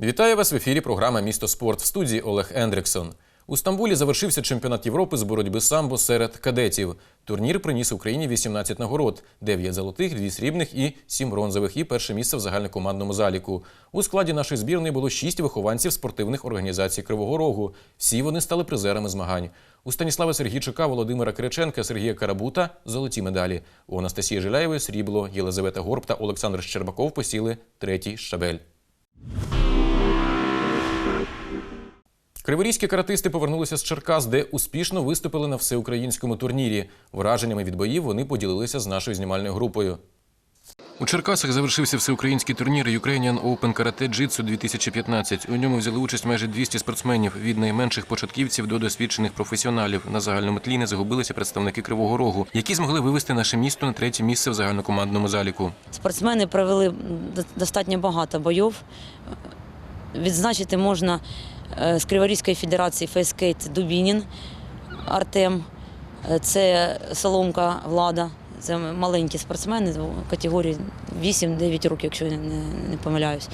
Вітаю вас в ефірі. Програма Місто спорт в студії Олег Ендриксон. У Стамбулі завершився чемпіонат Європи з боротьби самбо серед кадетів. Турнір приніс Україні 18 нагород: 9 золотих, 2 срібних і 7 бронзових, і перше місце в загальнокомандному заліку. У складі нашої збірної було 6 вихованців спортивних організацій Кривого Рогу. Всі вони стали призерами змагань. У Станіслава Сергійчука, Володимира Кириченка, Сергія Карабута золоті медалі. У Анастасії Жиляєвої срібло, Єлизавета Горб та Олександр Щербаков посіли третій щабель. Криворізькі каратисти повернулися з Черкас, де успішно виступили на всеукраїнському турнірі. Враженнями від боїв вони поділилися з нашою знімальною групою. У Черкасах завершився всеукраїнський турнір Ukrainian Open Karate Jiu-Jitsu 2015. У ньому взяли участь майже 200 спортсменів від найменших початківців до досвідчених професіоналів. На загальному тлі не загубилися представники Кривого Рогу, які змогли вивести наше місто на третє місце в загальнокомандному заліку. Спортсмени провели до- достатньо багато бойов. Відзначити можна з Криворізької федерації фейскейт Дубінін Артем, Е, це Соломка Влада. Це маленькі спортсмени категорії 8-9 років, якщо я не, помиляюсь.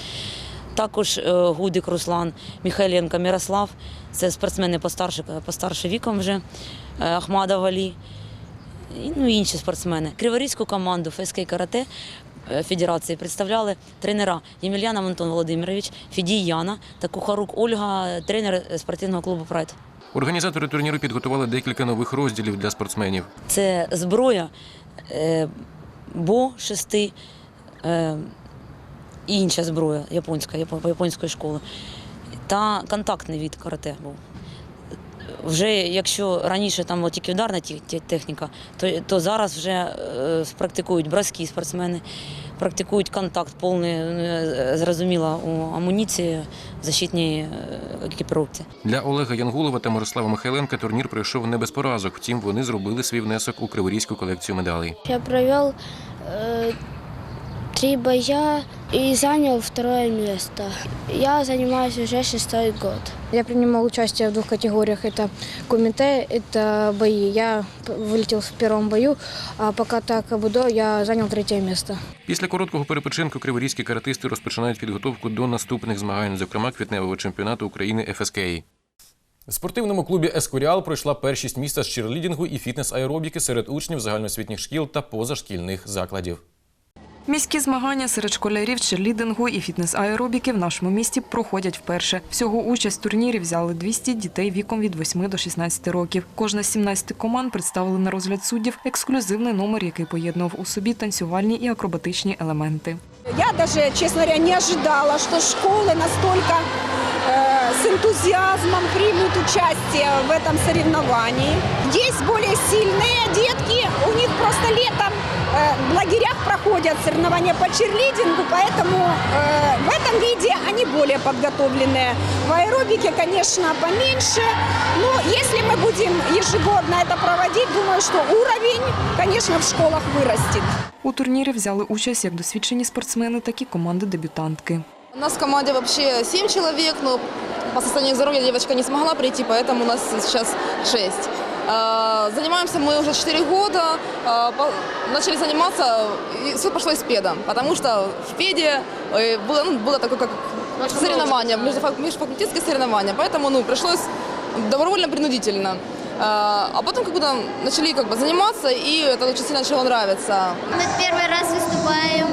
Також е, Гудик Руслан, Михайленко Мирослав. Це спортсмени постарше, постарше віком вже, Е, Ахмадов Алі ну, і інші спортсмени. Криворізьку команду ФСК карате е, федерації представляли тренера Ємельянов Антон Володимирович, Фідій Яна та Кухарук Ольга, тренер е, спортивного клубу Прайд. Організатори турніру підготували декілька нових розділів для спортсменів. Це зброя е, бо шести е, і інша зброя японська, япо- японської школи. Та контактний від карате був. Вже якщо раніше там от тільки ударна техніка, то, то зараз вже е, практикують броски спортсмени, практикують контакт повний, е, зрозуміло, у амуніції, в защитній е, екіпіровці. Для Олега Янгулова та Мирослава Михайленка турнір пройшов не без поразок. Втім, вони зробили свій внесок у криворізьку колекцію медалей. Я провел э, три боя и занял второе место. Я занимаюсь уже шестой год. Я принимал участие в двух категориях. Это кумите, это бои. Я п- вылетел в первом бою, а пока так будо я занял третье место. Після короткого перепочинку криворізькі каратисти розпочинають підготовку до наступних змагань, зокрема квітневого чемпіонату України ФСК. В спортивному клубі Ескуріал пройшла першість міста з черлідінгу і фітнес-аеробіки серед учнів загальноосвітніх шкіл та позашкільних закладів. Міські змагання серед школярів черлідингу і фітнес-аеробіки в нашому місті проходять вперше. Всього участь в турнірі взяли 200 дітей віком від 8 до 16 років. Кожна з 17 команд представили на розгляд суддів ексклюзивний номер, який поєднував у собі танцювальні і акробатичні елементи. Я даже, честно говоря, не ожидала, что школы настолько э, с энтузиазмом примут участие в этом соревновании. Есть более сильные детки, у них просто летом э, в лагерях проходят соревнования по черлидингу, поэтому э, в этом виде они более подготовленные. В аэробике, конечно, поменьше, но если мы будем ежегодно это проводить, думаю, что уровень, конечно, в школах вырастет. У турнірі взяли участь як досвідчені спортсмени, так і команди-дебютантки. У нас в команде вообще 7 человек, но по состоянию здоровья девочка не смогла прийти, поэтому у нас сейчас 6. А, Занимаемся мы уже 4 года. По- Начали заниматься, и все пошло из педа, потому что в педе э, было, ну, было такое как соревнование, междуфак- межфакультетское соревнование, поэтому ну, пришлось добровольно-принудительно. А а потом как будто начали как бы заниматься, и это очень сильно начало нравиться. Мы первый раз выступаем.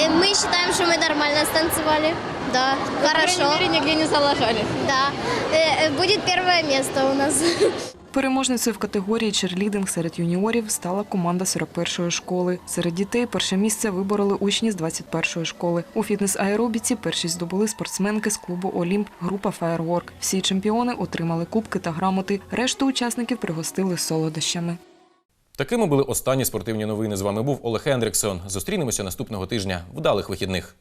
И мы считаем, что мы нормально станцевали. Да, хорошо. нигде не залажали. Да. Э, э, Будет первое место у нас. Переможницею в категорії черлідинг серед юніорів стала команда 41-ї школи. Серед дітей перше місце вибороли учні з 21-ї школи. У фітнес-аеробіці першість здобули спортсменки з клубу Олімп, група Фаєрворк. Всі чемпіони отримали кубки та грамоти. Решту учасників пригостили солодощами. Такими були останні спортивні новини. З вами був Олег Ендриксон. Зустрінемося наступного тижня. Вдалих вихідних.